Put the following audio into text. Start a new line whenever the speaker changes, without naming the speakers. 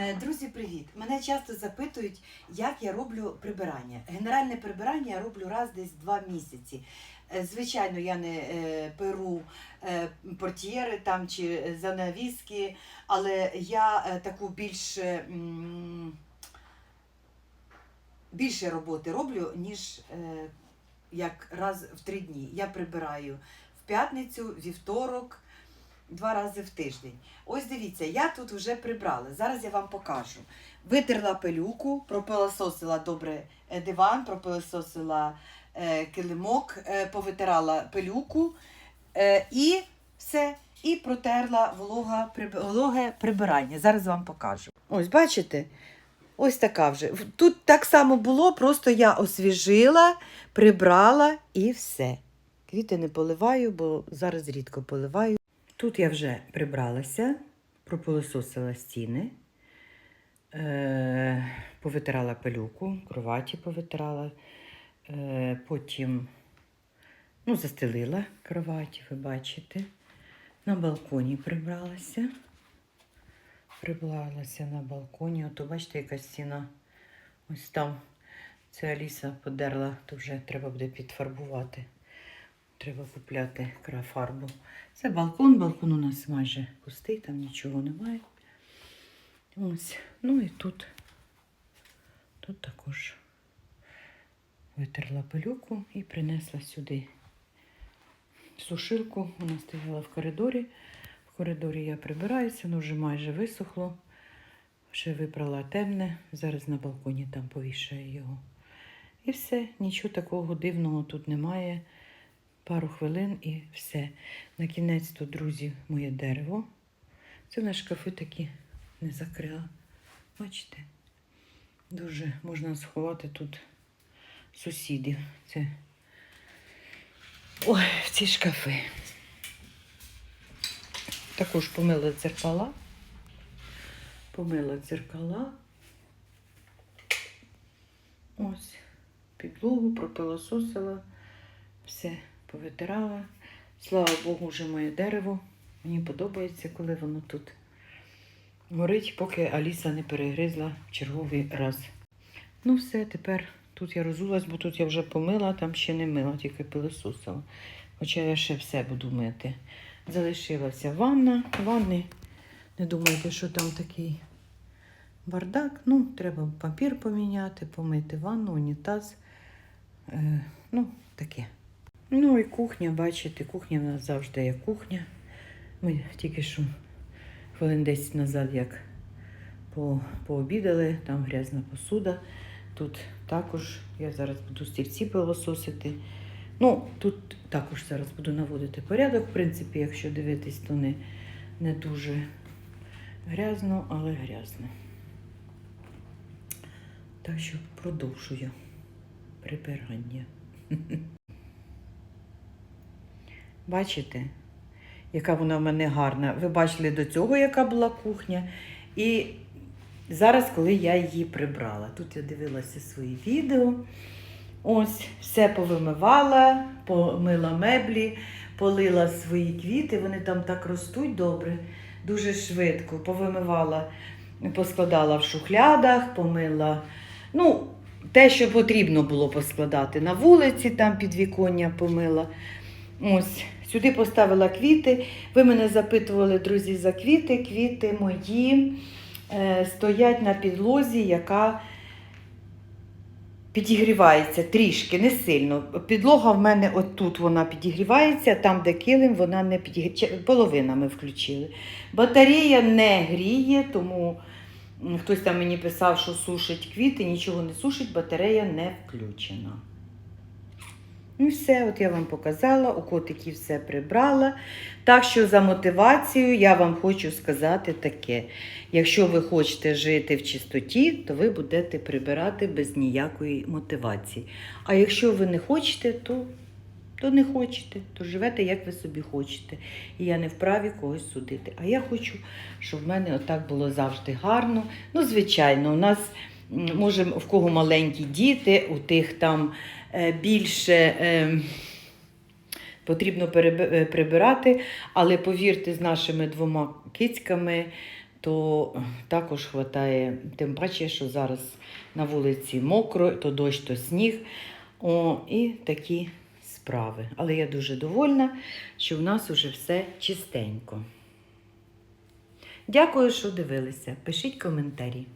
Е, Друзі, привіт! Мене часто запитують, як я роблю прибирання. Генеральне прибирання я роблю раз десь два місяці. Е, Звичайно, я не е, перу портьєри там чи занавіски, але я таку більш більше роботи роблю, ніж як раз в три дні. Я прибираю в п'ятницю, вівторок, два рази в тиждень. Ось дивіться, я тут вже прибрала. Зараз я вам покажу. Витерла пилюку, пропилососила добре е, диван, пропилососила е, килимок, е, повитирала пилюку е, і все. І протерла волога, вологе прибирання. Зараз вам покажу. Ось бачите? Ось така вже. Тут так само було, просто я освіжила, прибрала і все. Квіти не поливаю, бо зараз рідко поливаю. Тут я вже прибралася, пропилососила стіни, е- повитирала пилюку, кроваті повитирала, е- потім ну, застелила кроваті, ви бачите. На балконі прибралася. Прибралася на балконі. Ото бачите, яка стіна ось там. Це Аліса подерла, то вже треба буде підфарбувати. Треба купляти крафарбу. Це балкон, балкон у нас майже пустий, там нічого немає. Ось. Ну і тут, тут також витерла пилюку і принесла сюди сушилку. Вона стояла в коридорі. В коридорі я прибираюся, воно вже майже висохло. Ще вибрала темне. Зараз на балконі там повішаю його. І все, нічого такого дивного тут немає. Пару хвилин і все. На кінець тут, друзі, моє дерево. Це на шкафи такі не закрила. Бачите? Дуже можна сховати тут сусідів. Це ой, ці шкафи. Також помила дзеркала. Помила дзеркала. Ось, підлогу пропилососила, все повитирала. Слава Богу, вже моє дерево. Мені подобається, коли воно тут горить, поки Аліса не перегризла в черговий раз. Ну, все, тепер тут я розулась, бо тут я вже помила, там ще не мила, тільки пилососила. Хоча я ще все буду мити. Залишилася ванна. Ванни, не думайте, що там такий бардак. Ну, треба папір поміняти, помити ванну, унітаз. Е, ну, таке. Ну і кухня, бачите, кухня в нас завжди є кухня. Ми тільки що хвилин 10 назад, як по, пообідали, там грязна посуда. Тут також я зараз буду стільці пилососити. Ну, тут також зараз буду наводити порядок. В принципі, якщо дивитись, то не, не дуже грязно, але грязно. Так що продовжую прибирання. Бачите, яка вона в мене гарна. Ви бачили до цього, яка була кухня. І зараз, коли я її прибрала. Тут я дивилася свої відео. Ось, все повимивала, помила меблі, полила свої квіти. Вони там так ростуть добре, дуже швидко. Повимивала, поскладала в шухлядах, помила. Ну, те, що потрібно було поскладати на вулиці, там підвіконня помила. Ось, сюди поставила квіти. Ви мене запитували, друзі, за квіти. Квіти мої е, стоять на підлозі, яка підігрівається трішки, не сильно. Підлога в мене отут вона підігрівається, там, де килим, вона не підігріється. Половина ми включили. Батарея не гріє, тому хтось там мені писав, що сушить квіти, нічого не сушить, батарея не включена. Ну і все, от я вам показала, у котиків все прибрала. Так що за мотивацією я вам хочу сказати таке: якщо ви хочете жити в чистоті, то ви будете прибирати без ніякої мотивації. А якщо ви не хочете, то, то не хочете, то живете, як ви собі хочете. І я не вправі когось судити. А я хочу, щоб в мене отак було завжди гарно. Ну, звичайно, у нас може в кого маленькі діти, у тих там е, більше. Е, Потрібно е, прибирати, але повірте, з нашими двома кицьками то також вистачає, тим паче, що зараз на вулиці мокро, то дощ, то сніг. О, і такі справи. Але я дуже довольна, що в нас уже все чистенько. Дякую, що дивилися. Пишіть коментарі.